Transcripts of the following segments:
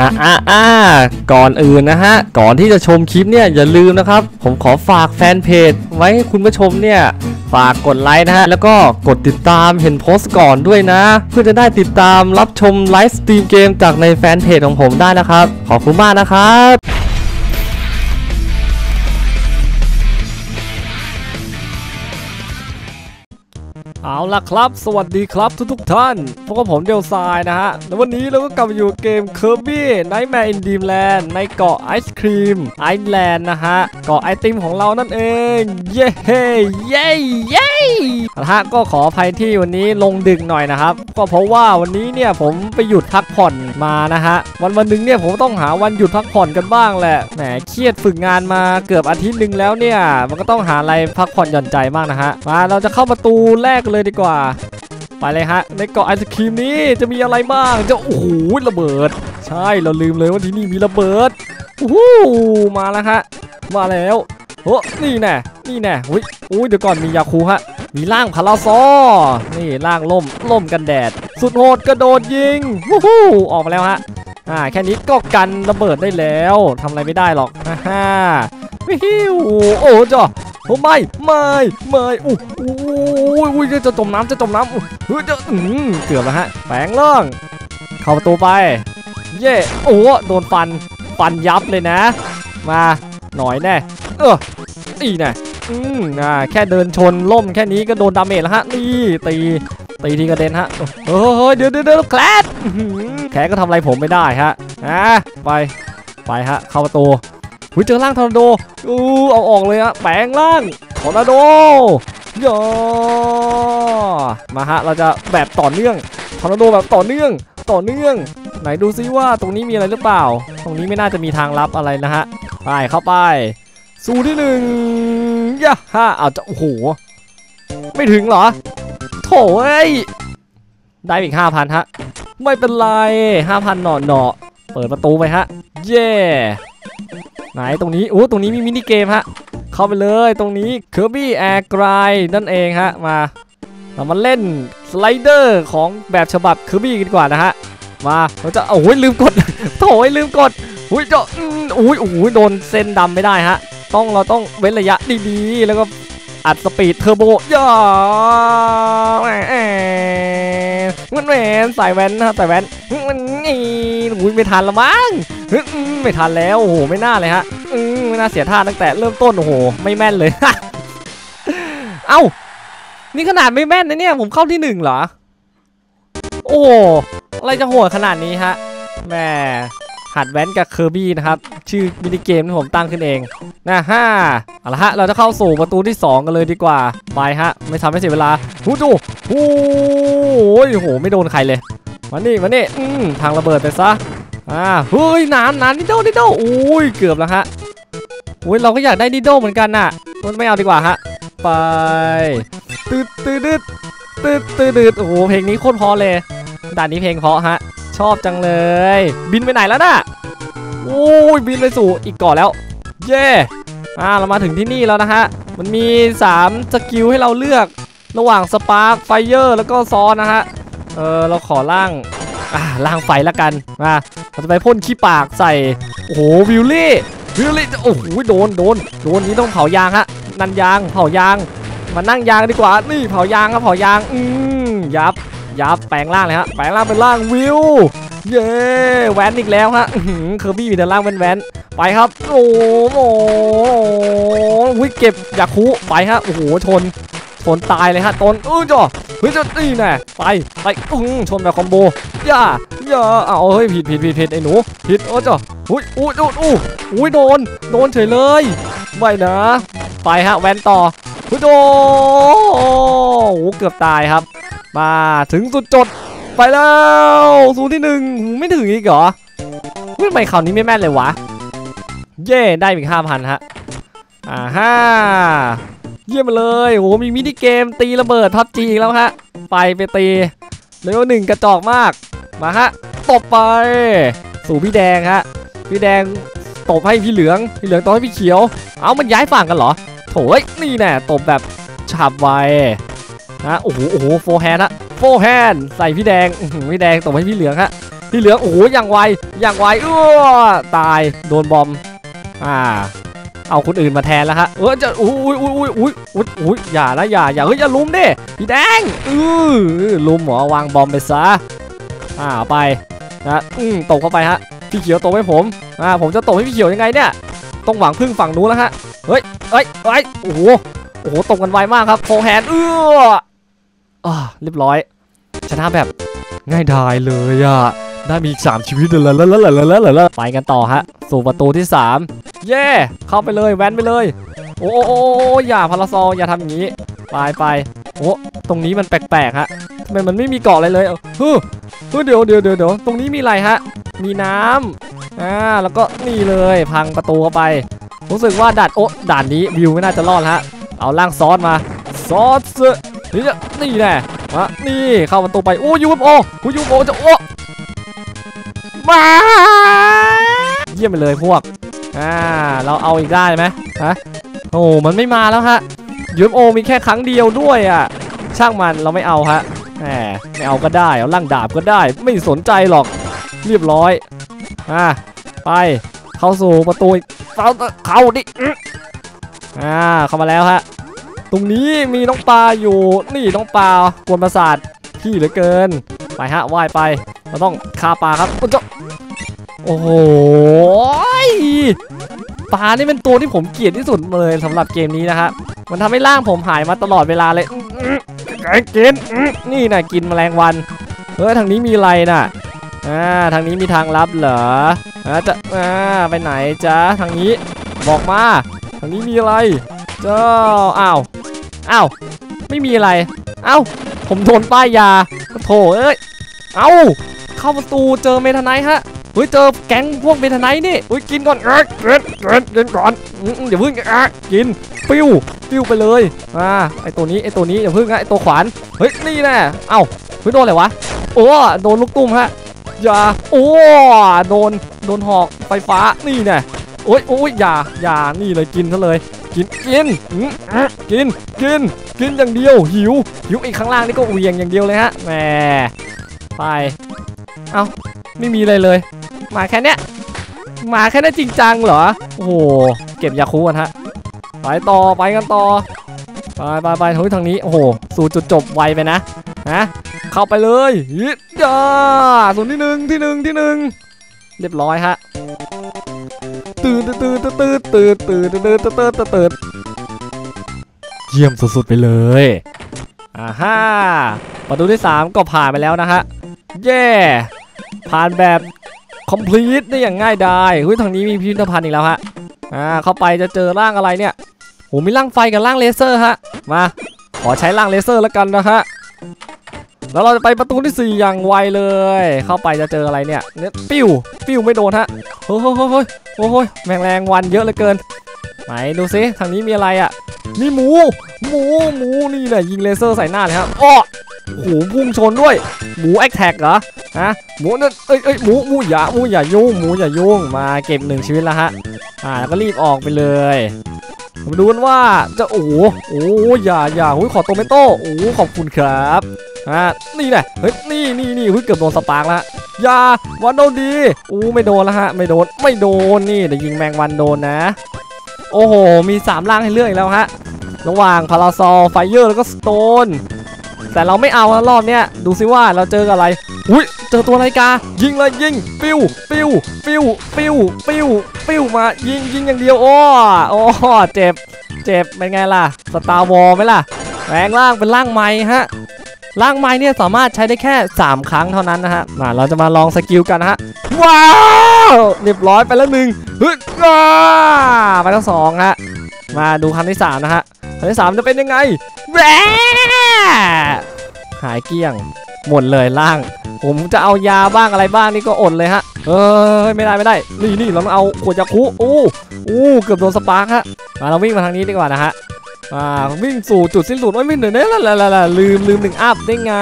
อะอะอะก่อนอื่นนะฮะ ก่อนที่จะชมคลิปเนี่ยอย่าลืมนะครับ ผมขอฝากแฟนเพจ ไว้ให้คุณผู้ชมเนี่ยฝากกดไลค์นะฮะ แล้วก็กดติดตามเห็นโพสต์ก่อนด้วยนะ เพื่อจะได้ติดตามรับชมไลฟ์สตรีมเกมจากในแฟนเพจของผมได้นะครับ ขอบคุณมากนะครับ เอาล่ะครับ สวัสดีครับทุกๆท่าน พวกผมเดลซายนะฮะ แล้ววันนี้เราก็กลับมาอยู่เกม Kirby Nightmare in Dreamland ในเกาะไอศครีมไอแลนด์นะฮะ เกาะไอติมของเรานั่นเอง เย้เย้เย้เย้นะฮะก็ขออภัยที่วันนี้ลงดึกหน่อยนะครับ ก็เพราะว่าวันนี้เนี่ยผมไปหยุดพักผ่อนมานะฮะ วันวันหนึงเนี่ยผมต้องหาวันหยุดพักผ่อนกันบ้างแหละ แหมเครียดฝึกงานมาเกือบอาทิตย์หนึ่งแล้วเนี่ย มันก็ต้องหาอะไรพักผ่อนหย่อนใจบ้างนะฮะ มาเราจะเข้าประตูแรกเลยดีกว่า ไปเลยฮะ ในเกาะไอศครีมนี้จะมีอะไรบ้างจะโอ้โหระเบิด ใช่เราลืมเลยว่าที่นี่มีระเบิดโอ้โหมาแล้วฮะมาแล้วโอ้นี่แน่นี่แน่อุ้ยอุ้ยเดี๋ยวก่อนมียาคูฮะมีร่างพาราซอนี่ร่างล่มล่มกันแดด สุดโหดกระโดดยิงวู้ฮู้ออกมาแล้วฮะอ่าแค่นี้ก็กันระเบิดได้แล้วทำอะไรไม่ได้หรอกฮ่าฮ่าวิวโอ้จ้ะ โอ้ไม่ไม่ไม่อู้อู้อู้จะจมน้ำจะจมน้ำเฮ้ยจะเกือบแล้วฮะแปลงล่างเข้าประตูไป เย่โอ้โดนฟันฟันยับเลยนะ มาหน่อยแน่เอออีแน่อืมอ่าแค่เดินชนล่มแค่นี้ก็โดนดาเมจแล้วฮะนี่ตีตีทีกระเด็นฮะเฮ้ยเดี๋ยวเดี๋ยวเดี๋ยวแคลดแขกก็ทำอะไรผมไม่ได้ฮะอะไปไปฮะเข้าประตู หุยเจอร่างทอร์นาโดอู้เอาออกเลยฮะแปลงร่างทอร์นาโดยอมาฮะเราจะแบบต่อเนื่องทอร์นาโดแบบต่อเนื่องต่อเนื่อง ไหนดูซิว่าตรงนี้มีอะไรหรือเปล่า ตรงนี้ไม่น่าจะมีทางลับอะไรนะฮะไปเข้าไป สู่ที่หนึ่งย่าฮ่าเอาจะโอ้โหไม่ถึงเหรอโถเอ้ยได้อีกห้าพันฮะ ไม่เป็นไรห้าพันหนอหนอเปิดประตูไปฮะ เย่ ไหนตรงนี้โอ้ตรงนี้มีมินิเกมฮะ เข้าไปเลยตรงนี้ Kirby Air Grind นั่นเองฮะ มา เรามาเล่นสไลเดอร์ของแบบฉบับ Kirby กันดีกว่านะฮะ มาเราจะโอ้ยลืมกดโถ่ลืมกดอุ้ยเจาะอุ้ยอุ้ยโดนเส้นดำไม่ได้ฮะ ต้องเราต้องเว้นระยะดีๆ แล้วก็ อัดสปีดเทอร์โบย่าแหมมันแหมใส่แว่นนะใส่แว่นมันนี่อุ้ยไม่ทันละมั้งไม่ทันแล้วโอ้โหไม่น่าเลยฮะไม่น่าเสียท่าตั้งแต่เริ่มต้นโอ้โหไม่แม่นเลยเอ้านี่ขนาดไม่แม่นนะเนี่ยผมเข้าที่หนึ่งเหรอ โอ้อะไรจะโหดขนาดนี้ฮะแหม่ หัดแว้นกับเคอร์บี้นะครับ ชื่อมินิเกมที่ผมตั้งขึ้นเองนะฮ่าเอาละฮะ เราจะเข้าสู่ประตูที่ 2 กันเลยดีกว่า ไปฮะ ไม่ทำให้เสียเวลาหูจูโอ้ยโห ไม่โดนใครเลยมานี่มานี่อืมทางระเบิดไปซะอ่าเฮ้ยน้ำน้ำนิดโดนิดโดอุ้ยเกือบแล้วฮะอุ้ยเราก็อยากได้นิโดเหมือนกันน่ะมันไม่เอาดีกว่าฮะไปตืดตืดตืดตืดตืดโอ้โหเพลงนี้โคตรพอเลยด่านนี้เพลงเพราะฮะ ชอบจังเลย บินไปไหนแล้วน่ะโอ้ยบินไปสู่อีกเกาะแล้ว เย่อ่าเรามาถึงที่นี่แล้วนะฮะ มันมี 3 สกิลให้เราเลือกระหว่างสปาร์คไฟเยอร์แล้วก็ซอนนะฮะ เออเราขอล่าง อ่าล่างไฟละกัน มาเราจะไปพ่นขี้ปากใส่ โอ้โหวิลลี่วิลลี่โอ้โหโดนโดนโดนนี้ต้องเผายางฮะ นันยางเผายาง มานั่งยางดีกว่า นี่เผายางครับเผายาง อืมยับ ยับแปลงร่างเลยฮะแปลงร่างเป็นร่างวิวเย้แวนอีกแล้วฮะเคอร์บี้มีแต่ร่างแวนแวนไปครับโอ้โหวิเก็บอยากคุไปฮะโอ้โหชนชนตายเลยฮะต้นเออจ่อเฮ้ยจะนี่แน่ไปไปอื้อชนแบบคอมโบย่าย่าเอาเฮ้ยผิดผิดผิดผิดไอ้หนูผิดโอ้จ่ออุ้ยอุ้ยอุ้ยอุ้ยอุ้ยโดนโดนเฉยเลยไม่นะไปฮะแวนต่อเฮ้ยโดโอ้โหเกือบตายครับ มาถึงสุดจดไปแล้วศูนที่หนึ่งไม่ถึงอีกเหรอทำไมคราวนี้ไม่แม่นเลยวะ เย่ได้อีกห้าพันฮะอ่าฮ่าเยี่ยมเลยโหมีมินิเกมตีระเบิดพับจีอีกแล้วฮะ ไปไปตีเลเวลหนึ่งกระจอกมาก มาฮะ ตบไป สู่พี่แดงฮะ พี่แดงตบให้พี่เหลือง พี่เหลืองตบให้พี่เขียว เอามันย้ายฝั่งกันเหรอ โถยนี่แน่ตบแบบฉับไว นะโอ้โหโอ้โหโฟร์แฮนด์ฮะโฟร์แฮนด์ใส่พี่แดงพี่แดงตบให้พี่เหลืองฮะที่เหลืองโอ้โหอย่างไวอย่างไวเออตายโดนบอมอ่าเอาคนอื่นมาแทนแล้วฮะเออจะอุ้ยอุ้ยอุ้ยอุ้ยอุ้ยอุ้ยอย่านะอย่าอย่าเฮ้ยอย่าลุมดิพี่แดงอือลุมหมอวางบอมไปซะอ่าไปนะอืมตกเข้าไปฮะพี่เขียวตกให้ผมอ่าผมจะตกให้พี่เขียวยังไงเนี่ยต้องหวังพึ่งฝั่งนู้นแล้วฮะเฮ้ยเฮ้ยเฮ้ยโอ้โหโอ้โหตกกันไวมากครับโฟแฮนด์เออ อ่าเรียบร้อย ชนะแบบง่ายดายเลยอะได้มีอีกสามชีวิตเลยแล้วแล้วแล้วแล้วแล้วไปกันต่อฮะ สู่ประตูที่สามเย่เข้าไปเลยแว้นไปเลย โอ้โอ้อย่าพาราซอลอย่าทำอย่างนี้ ไปไปโอ้ตรงนี้มันแปลกๆฮะทำไมมันไม่มีเกาะอะไรเลยเฮ้ยเฮ้ยเดี๋ยวเดี๋ยวเดี๋ยวเดี๋ยวตรงนี้มีอะไรฮะ มีน้ำอ่าแล้วก็นี่เลยพังประตูเข้าไป รู้สึกว่าด่านโอ้ด่านนี้วิวไม่น่าจะรอดฮะเอาล่างซอสมาซอส นี่จะนี่แน่มานี่เข้าประตูไปโอ้ยูโอโอ้ยูโอจะโอ้มาเยี่ยมไปเลยพวกอ่าเราเอาอีกได้ไหมฮะโอ้มันไม่มาแล้วฮะยูโอมีแค่ครั้งเดียวด้วยอะช่างมันเราไม่เอาฮะแหมไม่เอาก็ได้เอาล่างดาบก็ได้ ไม่สนใจหรอกเรียบร้อยอ่าไปเข้าสู่ประตูเข้าเข้าดิอ่าเข้ามาแล้วฮะ ตรงนี้มีน้องปลาอยู่นี่น้องปลากวนประสาทพี่เหลือเกิน ไปฮะว่ายไปเราต้องฆ่าปลาครับโอ้เจ้าโอ้โหปลานี่เป็นตัวที่ผมเกลียดที่สุดเลยสำหรับเกมนี้นะครับมันทำให้ร่างผมหายมาตลอดเวลาเลยอื้ออื้อไอ้กินอื้อนี่นะกินแมลงวันเฮ้ยทางนี้มีอะไรน่ะอ่าทางนี้มีทางลับเหรออ่าจะอ่าไปไหนจ๊ะทางนี้บอกมา ทางนี้มีอะไรเจ้าอ้าว อ้าวไม่มีอะไรเอ้าผมโดนป้ายยาโถเอ้ยเอ้าเข้าประตูเจอเมทาไนท์ฮะเฮ้ยเจอแก๊งพวกเมทาไนท์นี่เฮ้ยกินก่อนเอ้ยเกินเกินเกินก่อนอย่าพิ่งอะกินปิ้วปิ้วไปเลยอ่าไอตัวนี้ไอตัวนี้อย่าพิ่งนะไอตัวขวานเฮ้ยนี่แน่เอ้าเฮ้ยโดนอะไรวะโอ้โดนลูกตุ้มฮะอย่าโอ้โดนโดนหอกไฟฟ้านี่แน่โอ้ยโอ้ยอย่าอย่านี่เลยกินซะเลย กินกินอืมอะกินกินกินอย่างเดียวหิวหิวอีกข้างล่างนี่ก็เหวียงอย่างเดียวเลยฮะแหมไปเอ้าไม่มีอะไรเลย มาแค่เนี้ยมาแค่นี้จริงจังเหรอโอ้โหเก็บยาคูกันฮะไปต่อไปกันต่อไปไปไปเฮ้ยทางนี้โอ้โหสู่จุดจบไวไปนะนะเข้าไปเลยยิดยาส่วนที่หนึ่งที่หนึ่งที่หนึ่งเรียบร้อยฮะตื่นตื่น ตื่นตื่นตื่นตื่นตื่นตื่นตื่นตื่นตื่นเยี่ยมสุดๆไปเลยอ่าฮ่าประตูที่ 3 ก็ผ่านไปแล้วนะฮะ เย้ผ่านแบบ complete ได้อย่างง่ายดายเฮ้ยทางนี้มีพิพิธภัณฑ์อีกแล้วฮะอ่าเข้าไปจะเจอร่างอะไรเนี่ยโหมีร่างไฟกับร่างเลเซอร์ฮะมาขอใช้ร่างเลเซอร์แล้วกันนะฮะ แล้วเราจะไปประตูที่4อย่างไวเลย เข้าไปจะเจออะไรเนี่ยเนี่ยปิ้วปิ้วไม่โดนฮะโอ้โหโอ้โหโอ้โหแมงแรงวันเยอะเหลือเกินไหนดูซิทางนี้มีอะไรอะมีหมู หมูหมูนี่แหละยิงเลเซอร์ใส่หน้าเลยครับอ้อโอ้โหพุ่งชนด้วย หมูแอคแท็กเหรอฮะหมูนั่นเอ้ยเอ้ยหมูหมูอย่าหมูอย่ายุ่งหมูอย่ายุ่งมาเก็บหนึ่งชีวิตแล้วฮะอ่าแล้วก็รีบออกไปเลยมาดูกันว่าจะโอ้โหโอ้โหอย่าอย่าหุ้ยขอโตเมโต้โอ้โหขอบคุณครับ อ่านี่แหละเฮ้ยนี่นี่นี่หุ้ยเกือบโดนสปาร์กแล้วยาวันโดนดีอู้ไม่โดนแล้วฮะไม่โดนไม่โดนนี่เดี๋ยวยิงแมงวันโดนนะ โอ้โหมีสามร่างให้เลือกอีกแล้วฮะระหว่างพาราซอลไฟเยอร์แล้วก็สโตนแต่เราไม่เอาแล้วรอบเนี้ยดูซิว่าเราเจอกับอะไรอุ้ยเจอตัวไรกา ยิงเลยยิง ปิ้ว ปิ้ว ปิ้ว ปิ้ว ปิ้ว ปิ้วมายิงยิงอย่างเดียวโอ้โอ้เจ็บ เจ็บเป็นไงล่ะสตาร์วอลไหมล่ะแปลงร่างเป็นร่างไม้ฮะ ร่างไม้เนี่ยสามารถใช้ได้แค่ 3 ครั้งเท่านั้นนะฮะมาเราจะมาลองสกิลกันฮะว้าวเรียบร้อยไปแล้วหนึ่งฮึดว้าไปแล้วสองฮะมาดูครั้งที่สามนะฮะครั้งที่สามจะเป็นยังไงแหวหายเกลี้ยงหมดเลยล่าง ผมจะเอายาบ้างอะไรบ้างนี่ก็อดเลยฮะ เอ้ยไม่ได้ไม่ได้ นี่นี่เราต้องเอาขวดยาคุอู้อู้เกือบโดนสปาร์คฮะมาเราวิ่งมาทางนี้ดีกว่านะฮะ อ่าวิ่งสู่จุดสิ้นสุดโอ้ยไม่เหนื่อยเนี่ยละละละลืมลืมหนึ่งอัพได้ไง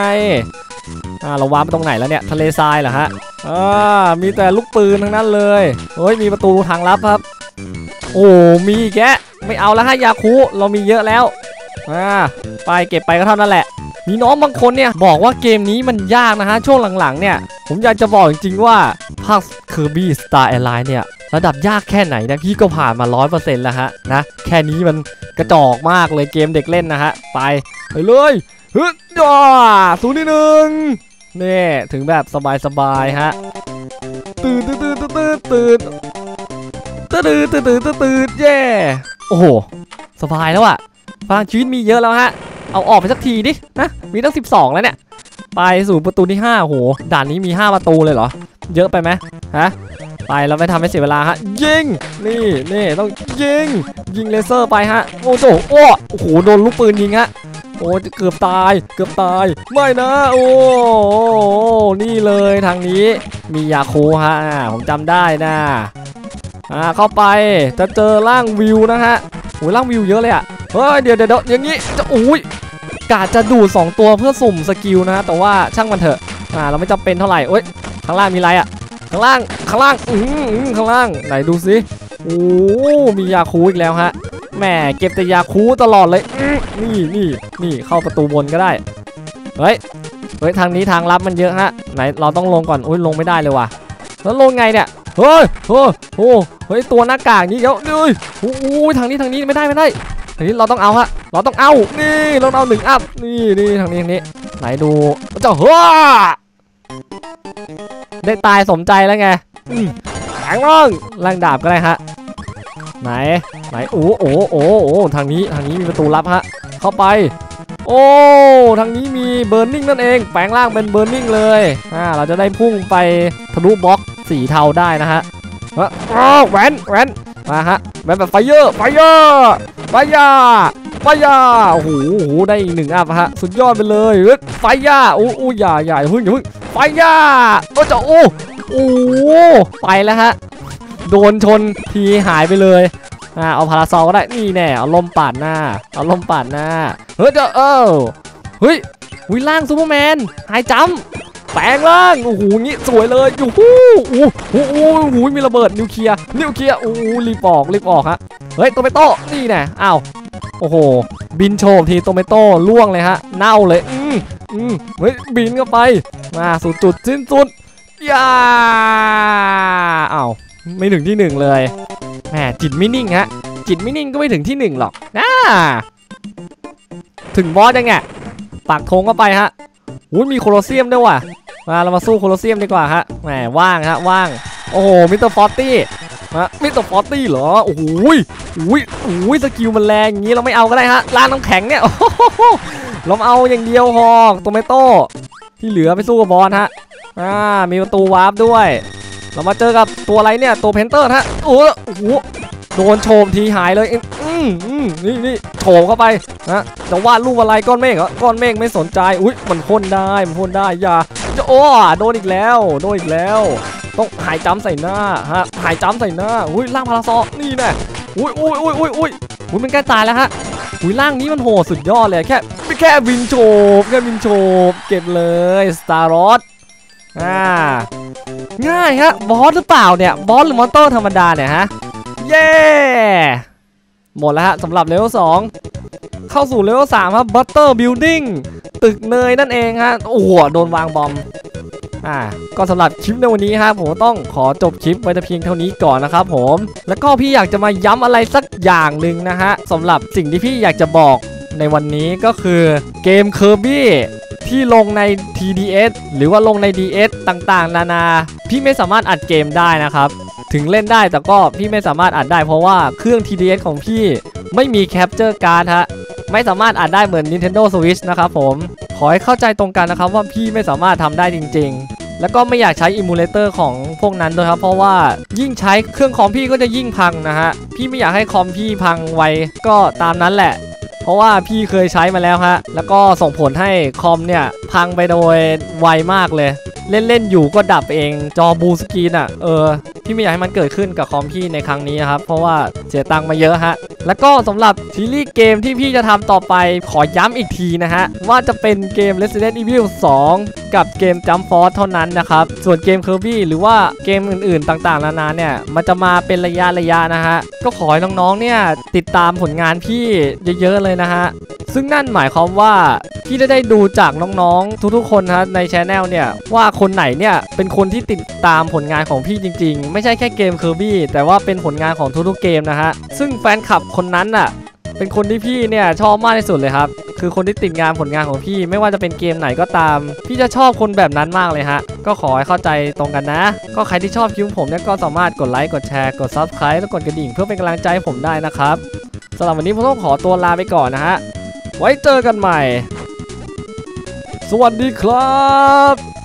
อ่าเราวาร์ปไปตรงไหนแล้วเนี่ยทะเลทรายเหรอฮะอ่ามีแต่ลูกปืนทั้งนั้นเลยเฮ้ยมีประตูทางลับครับ โอ้มีแกะไม่เอาแล้วฮะยาคุเรามีเยอะแล้วอ่าไปเก็บไปก็เท่านั้นแหละ มีน้องบางคนเนี่ยบอกว่าเกมนี้มันยากนะฮะช่วงหลังๆเนี่ย ผมอยากจะบอกจริงๆว่าภาค Kirby Star Allies เนี่ยระดับยากแค่ไหนนะพี่ก็ผ่านมา 100%แล้วฮะนะแค่นี้มันกระจอกมากเลยเกมเด็กเล่นนะฮะไปไปเลยฮึดจ้าศูนย์ที่หนึ่งนี่ถึงแบบสบายๆฮะตื่นตื่นตื่นตื่นตื่นตื่นตื่นตื่นตื่นตื่นเย่โอ้โหสบายแล้วอะพลังชีวิตมีเยอะแล้วฮะ เอาออกไปสักทีดินะมีตั้ง 12 แล้วเนี่ย ไปสู่ประตูที่5โหด่านนี้มี 5 ประตูเลยเหรอ เยอะไปไหมฮะไปเราไม่ทำให้เสียเวลาฮะยิงนี่นี่ต้องยิงยิงเลเซอร์ไปฮะโอ้โหโอ้โหโดนลูกปืนยิงฮะโอ้เกือบตายเกือบตายไม่นะโอ้โอ้นี่เลยทางนี้มียาคูฮะอ่าผมจำได้นะอ่าเข้าไปจะเจอร่างวิวนะฮะโอ้ยร่างวิวเยอะเลยอะเฮ้ยเดี๋ยวเดี๋ยวเดี๋ยวอย่างนี้จะอุ้ย กาจะดูด2ตัวเพื่อสุ่มสกิลนะฮะแต่ว่าช่างมันเถอะอ่าเราไม่จำเป็นเท่าไหร่เอ้ยข้างล่างมีอะไรอะข้างล่างข้างล่างอืมอืมข้างล่างไหนดูสิโอ้มียาคูอีกแล้วฮะแหมเก็บแต่ยาคูตลอดเลยนี่นี่นี่เข้าประตูบนก็ได้เฮ้ยเฮ้ยทางนี้ทางลับมันเยอะฮะไหนเราต้องลงก่อนอุ้ยลงไม่ได้เลยว่ะแล้วลงไงเนี่ยเฮ้ยเฮ้ยโอ้เฮ้ยตัวหน้ากากนี่เดี๋ยวเฮ้ยโอ้ยทางนี้ทางนี้ไม่ได้ไม่ได้ทางนี้เราต้องเอาฮะ เราต้องเอา นี่เราเอาหนึ่งอัพ นี่นี่ทางนี้ทางนี้ ไหนดูเจ้าเฮ้ยได้ตายสมใจแล้วไงแข็งร่างแรงดาบก็ได้ฮะ ไหน ไหน โอ้โอ้โอ้โอ้ทางนี้ทางนี้มีประตูลับฮะ เข้าไป โอ้ ทางนี้มีเบิร์นนิ่งนั่นเอง แปลงร่างเป็นเบิร์นนิ่งเลยอ่าเราจะได้พุ่งไปทะลุบล็อกสีเทาได้นะฮะว้าวแหวนแหวนมาฮะแหวนแบบไฟเยอร์ไฟเยอร์ไฟเยา ไฟยาโอ้โหได้อีกหนึ่งอัพฮะสุดยอดไปเลยไฟยาโอ้โอ้ย่าอย่าอย่พึ่งอย่าพึ่งไฟยาโอ้จะโอ้โอ้ไปแล้วฮะโดนชนทีหายไปเลยอ่าเอาพาราซอลก็ได้นี่แน่เอาลมปาดหน้าเอาลมปาดหน้าเฮ้ยจ้าเออเฮ้ยวิล่างซูเปอร์แมนหายจัมแปลงร่างโอ้โหงี้สวยเลยอยู่หูโอ้โหโอ้โหโอ้โหมีระเบิดนิวเคลียร์นิวเคลียร์โอ้โหรีบออกรีบออกฮะเฮ้ยโตเมโต้นี่แน่อ้าว โอ้โห บินโฉบทีโตเมโต้ล่วงเลยฮะ เน่าเลย อืมอืมเฮ้ย บินเข้าไป มาสู่จุดสิ้นสุดยาเอ้าไม่ถึงที่หนึ่งเลยแหมจิตไม่นิ่งฮะ จิตไม่นิ่งก็ไม่ถึงที่หนึ่งหรอกนะถึงบอสยังไงปากธงเข้าไปฮะอุ้ยมีโคลอเซียมด้วยว่ะ มาเรามาสู้โคลอเซียมดีกว่าฮะแหมว่างฮะว่าง โอ้โหมิสเตอร์ฟอร์ตี้ มามิสเตอร์ฟอร์ตี้เหรอโอ้โหยอุ้ยอุ้ยสกิลมันแรงอย่างนี้เราไม่เอาก็ได้ฮะล้างน้ำแข็งเนี่ยโอ้โหเราเอาอย่างเดียวพอโตเมโต้ที่เหลือไปสู้กับบอสฮะอ่ามีประตูวาร์ปด้วย เรามาเจอกับตัวอะไรเนี่ยตัวเพนเตอร์ฮะโอ้โหโดนโฉมทีหายเลยอืมอืมนี่นี่โฉมเข้าไปนะจะวาดรูปอะไรก้อนเมฆเหรอก้อนเมฆไม่สนใจ อุ้ยมันพ่นได้มันพ่นได้อย่าจะโอ้โดนอีกแล้ว โดนอีกแล้ว ต้องหายจ้ำใส่หน้าฮะหายจ้ำใส่หน้าอุ้ยร่างพาราซอนี่แน่อุ้ยอุ้ยอุ้ยอุ้ยอุ้ยอุ้ยมันใกล้ตายแล้วฮะอุ้ยร่างนี้มันโหดสุดยอดเลยแค่แค่วินโฉบแค่วินโฉบเก็บเลยสตาร์รอสอ่าง่ายฮะบอสหรือเปล่าเนี่ยบอสหรือมอนเตอร์ธรรมดาเนี่ยฮะเย้หมดแล้วฮะสำหรับเลเวล2เข้าสู่เลเวล3ครับ Butter Building ตึกเนยนั่นเองฮะโอ้โหโดนวางบอม อ่าก็สำหรับคลิปในวันนี้ฮะผมต้องขอจบคลิปไว้แต่เพียงเท่านี้ก่อนนะครับผม แล้วก็พี่อยากจะมาย้ำอะไรสักอย่างหนึ่งนะฮะสำหรับสิ่งที่พี่อยากจะบอกในวันนี้ก็คือเกม Kirby ที่ลงใน TDS หรือว่าลงใน DS ต่างๆ นานา พี่ไม่สามารถอัดเกมได้นะครับ ถึงเล่นได้แต่ก็พี่ไม่สามารถอัดได้เพราะว่าเครื่อง TDS ของพี่ไม่มีแคปเจอร์การ์ดฮะไม่สามารถอัดได้เหมือน Nintendo Switch นะครับผม ขอให้เข้าใจตรงกันนะครับว่าพี่ไม่สามารถทำได้จริง ๆ แล้วก็ไม่อยากใช้อิมูเลเตอร์ของพวกนั้นด้วยครับ เพราะว่ายิ่งใช้เครื่องคอมพี่ก็จะยิ่งพังนะฮะ พี่ไม่อยากให้คอมพี่พังไวก็ตามนั้นแหละ เพราะว่าพี่เคยใช้มาแล้วฮะ แล้วก็ส่งผลให้คอมเนี่ยพังไปโดยไวมากเลย เล่นๆอยู่ก็ดับเองจอบูสกรีนอะ เออ พี่ไม่อยากให้มันเกิดขึ้นกับคอมพี่ในครั้งนี้นะครับ เพราะว่าเสียตังค์มาเยอะฮะ แล้วก็สำหรับซีรีส์เกมที่พี่จะทำต่อไปขอย้ำอีกทีนะฮะ ว่าจะเป็นเกม Resident Evil 2 กับเกม Jump Force เท่านั้นนะครับ ส่วนเกม Kirby หรือว่าเกมอื่นๆต่างๆ นานาเนี่ย มันจะมาเป็นระยะระยะๆนะฮะ ก็ขอให้น้องๆเนี่ย ติดตามผลงานพี่เยอะๆเลยนะฮะ ซึ่งนั่นหมายความว่าพี่จะได้ดูจากน้องๆทุกๆคนนะในช anel เนี่ยว่าคนไหนเนี่ยเป็นคนที่ติดตามผลงานของพี่จริง ๆ ไม่ใช่แค่เกม Kirby แต่ว่าเป็นผลงานของทุกๆเกมนะฮะซึ่งแฟนคลับคนนั้นน่ะ เป็นคนที่พี่เนี่ยชอบมากที่สุดเลยครับ คือคนที่ติดงานผลงานของพี่ไม่ว่าจะเป็นเกมไหนก็ตาม พี่จะชอบคนแบบนั้นมากเลยฮะ ก็ขอให้เข้าใจตรงกันนะ ก็ใครที่ชอบคลิปผมเนี่ยก็สามารถกดไลค์กดแชร์กด subscribe แล้วกดกระดิ่งเพื่อเป็นกำลังใจให้ผมได้นะครับสำหรับวันนี้ผมต้องขอตัวลาไปก่อนนะฮะไว้เจอกันใหม่ สวัสดีครับ